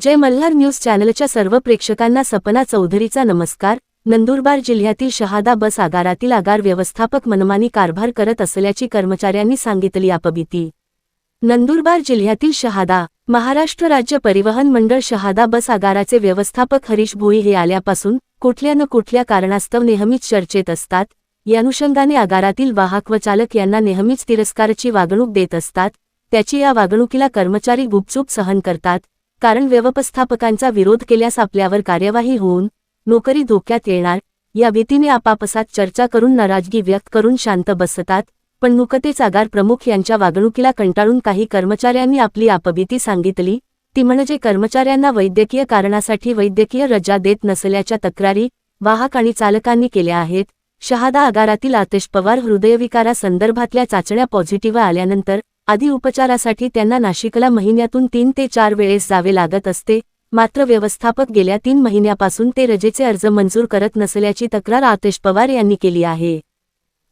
जय Malhar news चॅनलच्या सर्व प्रेक्षकांना सपना चौधरीचा नमस्कार. नंदुरबार जिल्ह्यातील शहादा बस आगारातील आगार व्यवस्थापक मनमानी कारभार करत असल्याची कर्मचाऱ्यांनी सांगितली आपबिती नंदुरबार जिल्ह्यातील शहादा महाराष्ट्र राज्य परिवहन मंडळ शहादा बस आगाराचे व्यवस्थापक हरीश भोई हे आल्यापासून कुठल्या न कुठल्या कारणास्तव नेहमीच चर्चेत असतात. या अनुषंगाने आगारातील वाहक व चालक यांना नेहमीच तिरस्काराची वागणूक देत असतात. त्याची या वागणुकीला कर्मचारी गुपचूप सहन करतात कारण व्यवस्थापकांचा विरोध केल्यास आपल्यावर कार्यवाही होऊन नोकरी धोक्यात येणार या भीतीने आपापसात चर्चा करून नाराजगी व्यक्त करून शांत बसतात पण नुकतेच आगार प्रमुख यांच्या वागणुकीला कंटाळून काही कर्मचाऱ्यांनी आपली आपबीती सांगितली ती म्हणजे कर्मचाऱ्यांना वैद्यकीय कारणासाठी वैद्यकीय रजा देत नसल्याच्या तक्रारी वाहक आणि चालकांनी केल्या आहेत शहादा आगारातील आतिश पवार हृदयविकारासंदर्भातल्या चाचण्या पॉझिटिव्ह आल्यानंतर आधी उपचारासाठी त्यांना नाशिकला महिन्यातून तीन ते चार वेळेस जावे लागत असते मात्र व्यवस्थापक गेल्या तीन महिन्यापासून ते रजेचे अर्ज मंजूर करत नसल्याची तक्रार आतिश पवार यांनी केली आहे.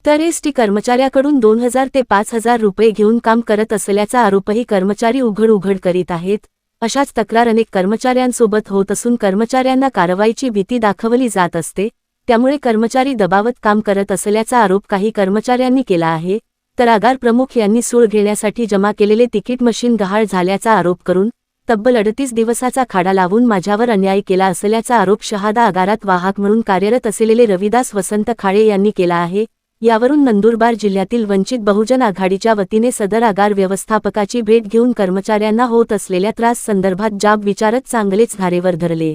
तर एसटी कर्मचाऱ्याकडून दोन हजार ते पाच हजार रुपये घेऊन काम करत असल्याचा आरोपही कर्मचारी उघड उघड करीत आहेत अशाच तक्रार अनेक कर्मचाऱ्यांसोबत होत असून कर्मचाऱ्यांना कारवाईची भीती दाखवली जात असते त्यामुळे कर्मचारी दबावत काम करत असल्याचा आरोप काही कर्मचाऱ्यांनी केला आहे तर आगार प्रमुख यांनी सूळ घेण्यासाठी जमा केलेले तिकीट मशीन गहाळ झाल्याचा आरोप करून तब्बल अडतीस दिवसाचा खाडा लावून माझ्यावर अन्याय केला असल्याचा आरोप शहादा आगारात वाहक म्हणून कार्यरत असलेले रविदास वसंत खाळे यांनी केला आहे. यावरून नंदुरबार जिल्ह्यातील वंचित बहुजन आघाडीच्या वतीने सदर आगार व्यवस्थापकाची भेट घेऊन कर्मचाऱ्यांना होत असलेल्या त्रास संदर्भात जाब विचारत चांगलेच धारेवर धरले.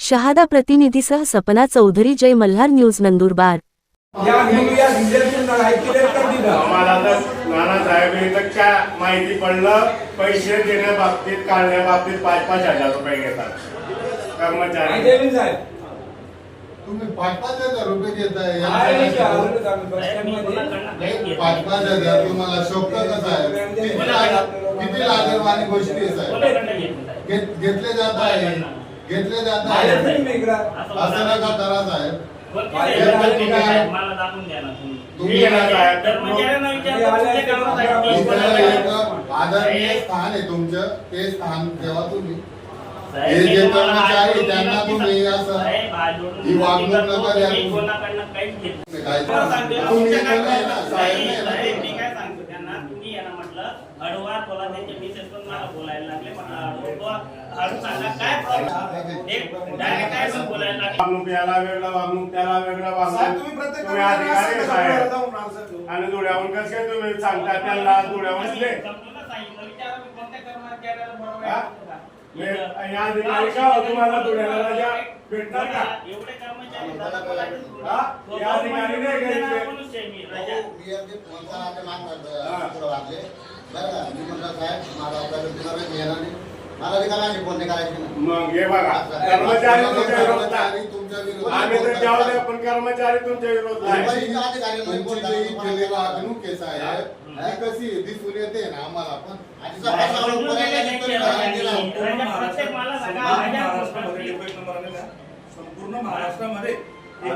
शहादा प्रतिनिधीसह सपना चौधरी जय मल्हार न्यूज नंदुरबार. माहिती पडलं पैसे देण्या बाबतीत काढण्या बाबतीत पाच पाच हजार रुपये घेतात. कर्मचारी. तुम्ही पाच पाच हजार रुपये घेताय पाच पाच हजार तुम्हाला शोभत कसं आहे किती लाज- किती लाजरवाणी गोष्टी घेतले जात आहे. घेतले जात आहे. असं नका करा साहेब. मला दाखवून द्या ना तुम्ही तुम्ही आहे साहेब. कर्मचाऱ्यांना विचारलं तुमच्या कामासाठी इथं तुम्ही एक आदरणीय स्थान आहे तुमचं ते स्थान ठेवा तुम्ही साहेब, हे जे मी तुम्हाला कर्मचारी जोडून त्यांना विनंती तुम्ही करतो. असं साहेब, हात जोडून ही वागणूक विनंती करतो. नका द्या मी तुम्ही. कोणाकडनं काहीच घेत नाही. काय तुम्हाला सांगतो, तुम्ही तुमच्या इथं काय नाही ना, साहेब नाही, नाही ना साहेब, मी. काय सांगतो त्यांना तुम्ही यांना म्हटलं अडवा बोला त्यांच्या मिसेस पण मला बोलायला वागणूक याला वेगळं वागणूक त्याला वेगळं साहेब, वागणूक तुम्ही प्रत्येक तुम्ही अधिकारी आहे, साहेब. साहेब आणि धुळ्याहून कसं काय तुम्ही सांगता त्यांना धुळ्याहून हा? हे- या अधिकारी का हो? तुम्हाला धुळ्याला रजा भेटणार का? एवढे कर्मचारी? या अधिकारी नाही. मला नाही, करायची. मग हे बघा कर्मचारी तुमच्या विरोधात आहे. कर्मचारी तुमच्या विरोधात आम्ही तर बोलतात. जाऊ द्या पण कर्मचारी तुमच्या विरोधात आहे मुंबईचे अधिकारी नाही म्हणजे बोलतात. तुमची जी तुम्हाला केलेली बोलतात. वागणूक आहे साहेब ही कशी आहे? दिसून येते ना आम्हाला पण आणि दिला. पुस्तकाची. संपूर्ण महाराष्ट्रामध्ये मग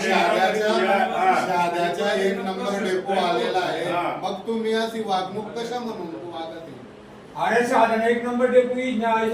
शहाद्याच्या. शहाद्याचा एक नंबर डेपो आलेला आहे हा. मग तुम्ही अशी वागणूक कशा म्हणून तू वागत आहे? अरे साधन एक नंबर डेपुटी न्याय